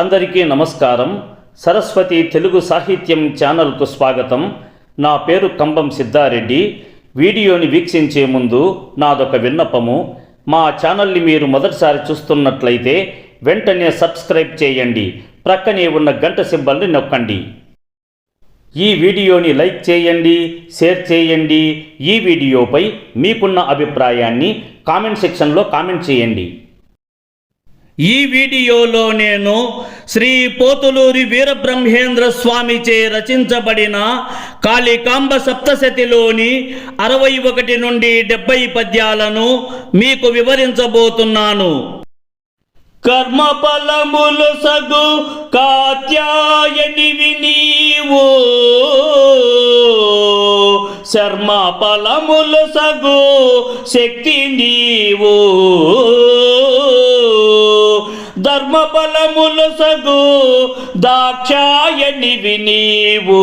అందరికీ నమస్కారం. సరస్వతి తెలుగు సాహిత్యం ఛానల్కు స్వాగతం. నా పేరు కంబం సిద్ధారెడ్డి. వీడియోని వీక్షించే ముందు నాదొక విన్నపము. మా ఛానల్ని మీరు మొదటిసారి చూస్తున్నట్లయితే వెంటనే సబ్స్క్రైబ్ చేయండి. ప్రక్కనే ఉన్న గంట సింబల్ని నొక్కండి. ఈ వీడియోని లైక్ చేయండి షేర్ చేయండి. ఈ వీడియోపై మీకున్న అభిప్రాయాన్ని కామెంట్ సెక్షన్లో కామెంట్ చేయండి. ఈ వీడియోలో నేను శ్రీ పోతులూరి వీరబ్రహ్మేంద్ర స్వామిచే రచించబడిన కాళికాంబ సప్తశతిలోని అరవై ఒకటి నుండి డెబ్బై పద్యాలను మీకు వివరించబోతున్నాను. కర్మ ఫలములు సగు కాత్యాయనివి నీవు శర్మ ఫలములు సగు శక్తి నీవు. ధర్మ ఫలములు సగు దాక్షాయనివి నీవు.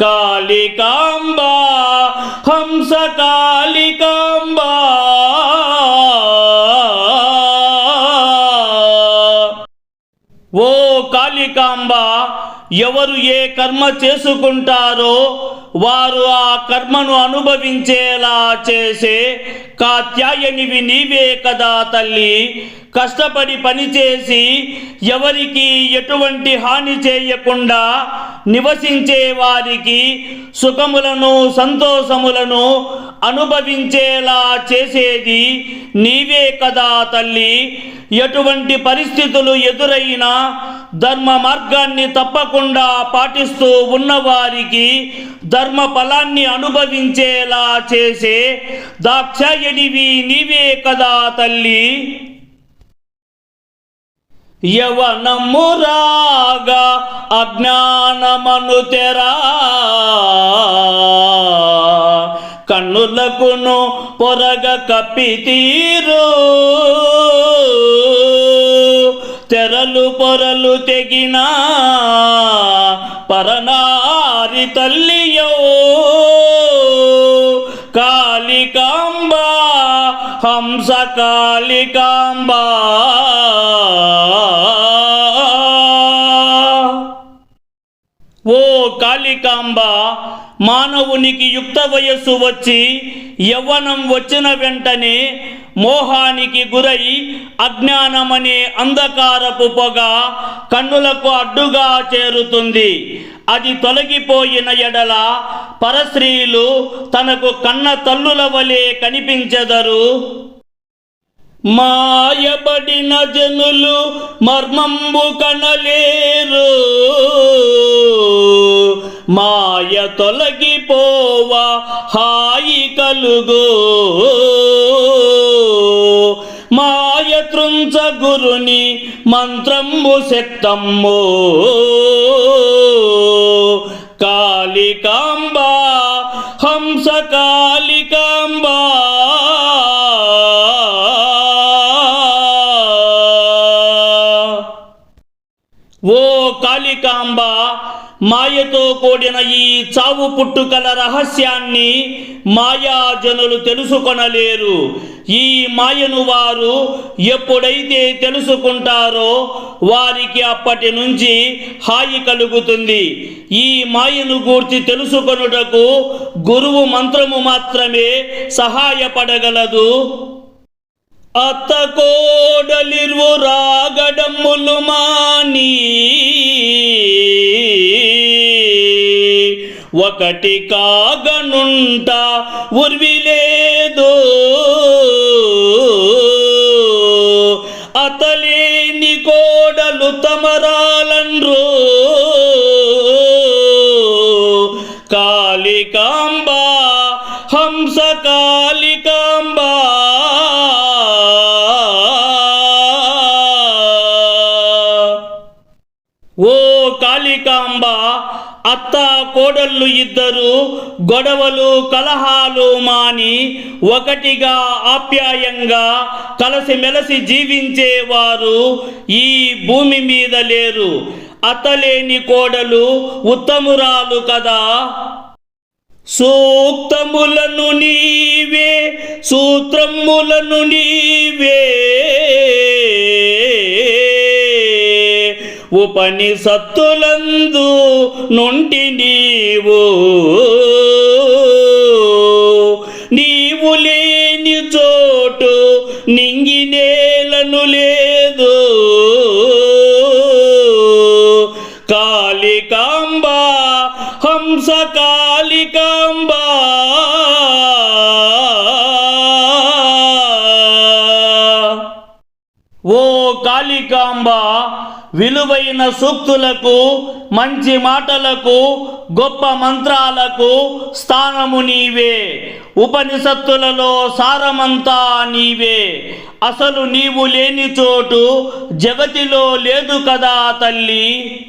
కాళికాంబ హంస కాళికాంబ. ఓ కాళికాంబ ఎవరు ఏ కర్మ చేసుకుంటారో వారు ఆ కర్మను అనుభవించేలా చేసే కాత్యాయనివి నీవే కదా తల్లి. కష్టపడి పనిచేసి ఎవరికి ఎటువంటి హాని చేయకుండా నివసించే వారికి సుఖములను సంతోషములను అనుభవించేలా చేసేది నీవే కదా తల్లి. ఎటువంటి పరిస్థితులు ఎదురైనా ధర్మ మార్గాన్ని తప్పకుండా పాటిస్తూ ఉన్నవారికి ధర్మ ఫలాన్ని అనుభవించేలా చేసే దాక్షాయనివి నీవే కదా తల్లి. యవనము రాగా అజ్ఞానమను తెరా. కన్నులకును పొరగ కప్పి తీరు. తెరలు పొరలు తెగిన పరనారి తల్లియో. కాళికాంబ హంస కాళికాంబ. ఓ కాళికాంబ మానవునికి యుక్త వయస్సు వచ్చి యవ్వనం వచ్చిన వెంటనే మోహానికి గురై అజ్ఞానమనే అంధకారపు పొగ కన్నులకు అడ్డుగా చేరుతుంది. అది తొలగిపోయిన ఎడల పరశ్రీలు తనకు కన్న తల్లుల వలె కనిపించెదరు. మాయబడిన జనులు మర్మంబు కనలేరు. మాయ తొలగిపోవా హాయి కలుగు. మాయ త్రుంచ గురుని మంత్రంబు శక్తమ్ము. కాళికాంబా హంస కాళికాంబా. ఓ కాళికాంబా మాయతో కూడిన ఈ చావు పుట్టుకల రహస్యాన్ని మాయాజనులు తెలుసుకొనలేరు. ఈ మాయను వారు ఎప్పుడైతే తెలుసుకుంటారో వారికి అప్పటి నుంచి హాయి కలుగుతుంది. ఈ మాయను గూర్చి తెలుసుకొనుటకు గురువు మంత్రము మాత్రమే సహాయపడగలదు. అత్త కోడలిర్వు రాగడమ్ములు మాని. ఒకటి కాగనుంట ఉర్విలేదు. అతలేని కోడలు తమరాలన్రో. కాళికా అత్త కోడళ్ళు ఇద్దరు గొడవలు కలహాలు మాని ఒకటిగా ఆప్యాయంగా కలసిమెలసి జీవించేవారు ఈ భూమి మీద లేరు. అతలేని కోడలు ఉత్తమురాలు కదా. సూక్తములను నీవే సూత్రములను నీవే. ఉపనిషత్తులందు నుండి నీవు నీవు లేని చోటు నింగి నేలను లేదు. కాళికాంబ హంస కాళికాంబ. ఓ కాళికాంబ విలువైన సూక్తులకు మంచి మాటలకు గొప్ప మంత్రాలకు స్థానము నీవే. ఉపనిషత్తులలో సారమంతా నీవే. అసలు నీవు లేని చోటు జగతిలో లేదు కదా తల్లి.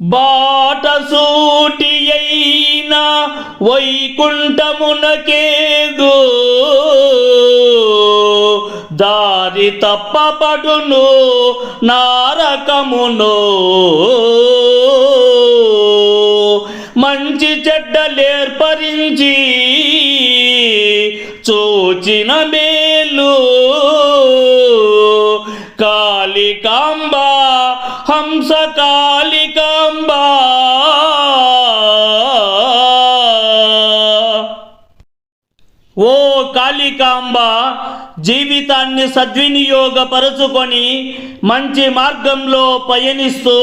బాటసూటి అయిన వైకుంఠమునకేగు. దారి తప్పబడును నారకమును. మంచి చెడ్డలేర్పరించి చూచిన మేలు. కాళికాంబ హంస కాళికాంబ. ఓ కాళికాంబ జీవితాన్ని సద్వినియోగపరుచుకొని మంచి మార్గంలో పయనిస్తూ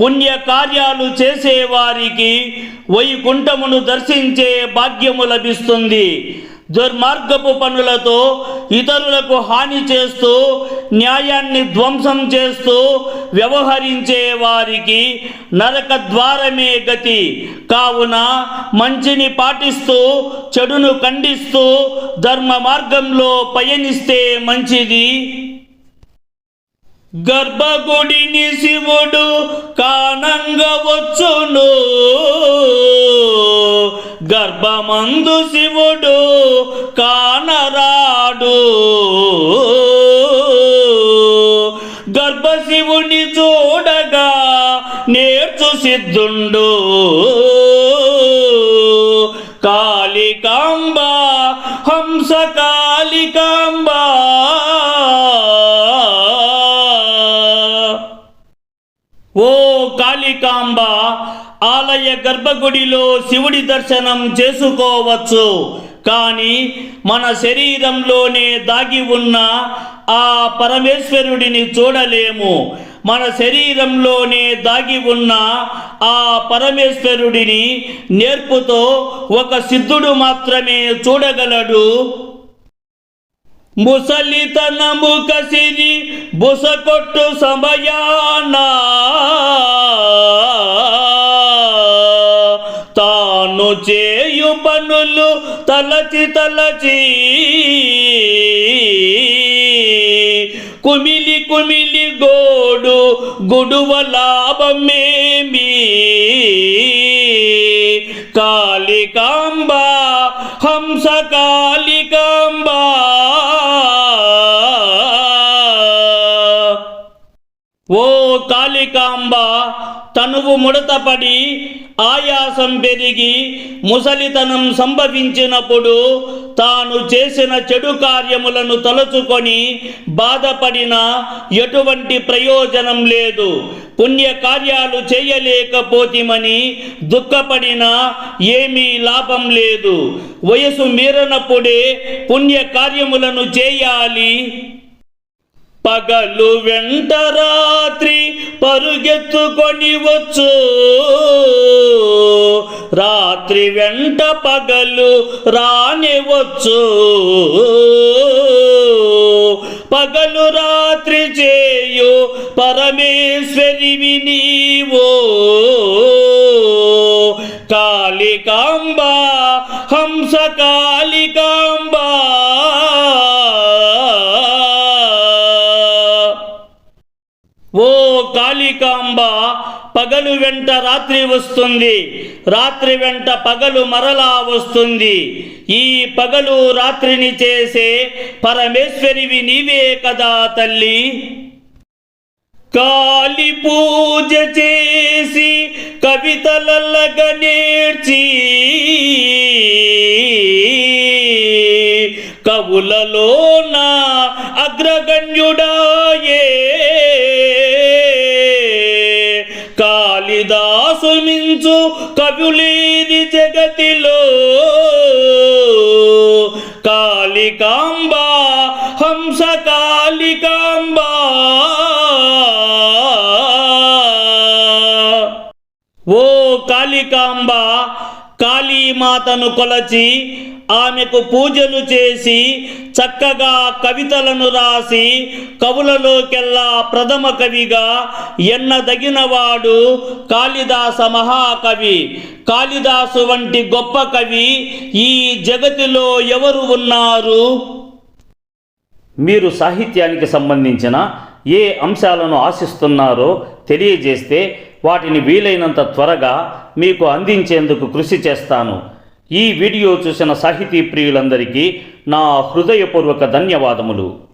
పుణ్య కార్యాలు చేసేవారికి వైకుంఠమును దర్శించే భాగ్యము లభిస్తుంది. దుర్మార్గపు పనులతో ఇతరులకు హాని చేస్తూ న్యాయాన్ని ధ్వంసం చేస్తూ వ్యవహరించే వారికి నరక ద్వారమే గతి. కావున మంచిని పాటిస్తూ చెడును ఖండిస్తూ ధర్మ మార్గంలో పయనిస్తే మంచిది. గర్భగుడిని శివుడు కానంగా వచ్చును. గర్భమందు శివుడు కానరాడు. గర్భశివుని చూడగా నేర్చు సిద్ధుండు. కాళికా కాళికాంబ ఆలయ గర్భగుడిలో శివుడి దర్శనం చేసుకోవచ్చు. కానీ మన శరీరంలోనే దాగి ఉన్న ఆ పరమేశ్వరుడిని చూడలేము. మన శరీరంలోనే దాగి ఉన్న ఆ పరమేశ్వరుడిని నేర్పుతో ఒక సిద్ధుడు మాత్రమే చూడగలడు. ముసలితనము కసిరి బుసకొట్టు సమయానా తాను చేయు పనులు తలచి తలచి కుమిలి కుమిలి గోడు గుడువ లాభమేమి? కాళికాంబ హంస ఓ కాళికాంబ తనువు ముడతపడి ఆయాసం పెరిగి ముసలితనం సంభవించినప్పుడు తాను చేసిన చెడు కార్యములను తలుచుకొని బాధపడిన ఎటువంటి ప్రయోజనం లేదు. పుణ్య కార్యాలు చేయలేకపోతిమని దుఃఖపడినా ఏమీ లాభం లేదు. వయసు మీరనప్పుడే పుణ్య కార్యములను చేయాలి. పగలు వెంట రాత్రి పరుగెత్తుకొని వచ్చు. రాత్రి వెంట పగలు రానివచ్చు పగలు రాత్రి చేయు పరమేశ్వరివి నీవో. కాళికాంబ హంసకా ఓ కాళికాంబ పగలు వెంట రాత్రి వస్తుంది. రాత్రి వెంట పగలు మరలా వస్తుంది. ఈ పగలు రాత్రిని చేసే పరమేశ్వరివి నీవే కదా తల్లి. కాలి పూజ చేసి కవితలల్లగ నేర్చి నా అద్రగణ్యుడ వర్ణించు కవులేది జగతిలో. కాళికాంబ హంస కాళికాంబ. ఓ కాళికాంబ కాళీమాతను కొలచి ఆమెకు పూజలు చేసి చక్కగా కవితలను రాసి కవులలోకెల్లా ప్రథమ కవిగా ఎన్నదగినవాడు కాళిదాస మహాకవి. కాళిదాసు వంటి గొప్ప కవి ఈ జగతిలో ఎవరు ఉన్నారు? మీరు సాహిత్యానికి సంబంధించిన ఏ అంశాలను ఆశిస్తున్నారో తెలియజేస్తే వాటిని వీలైనంత త్వరగా మీకు అందించేందుకు కృషి చేస్తాను. ఈ వీడియో చూసిన సాహితీ ప్రియులందరికీ నా హృదయపూర్వక ధన్యవాదములు.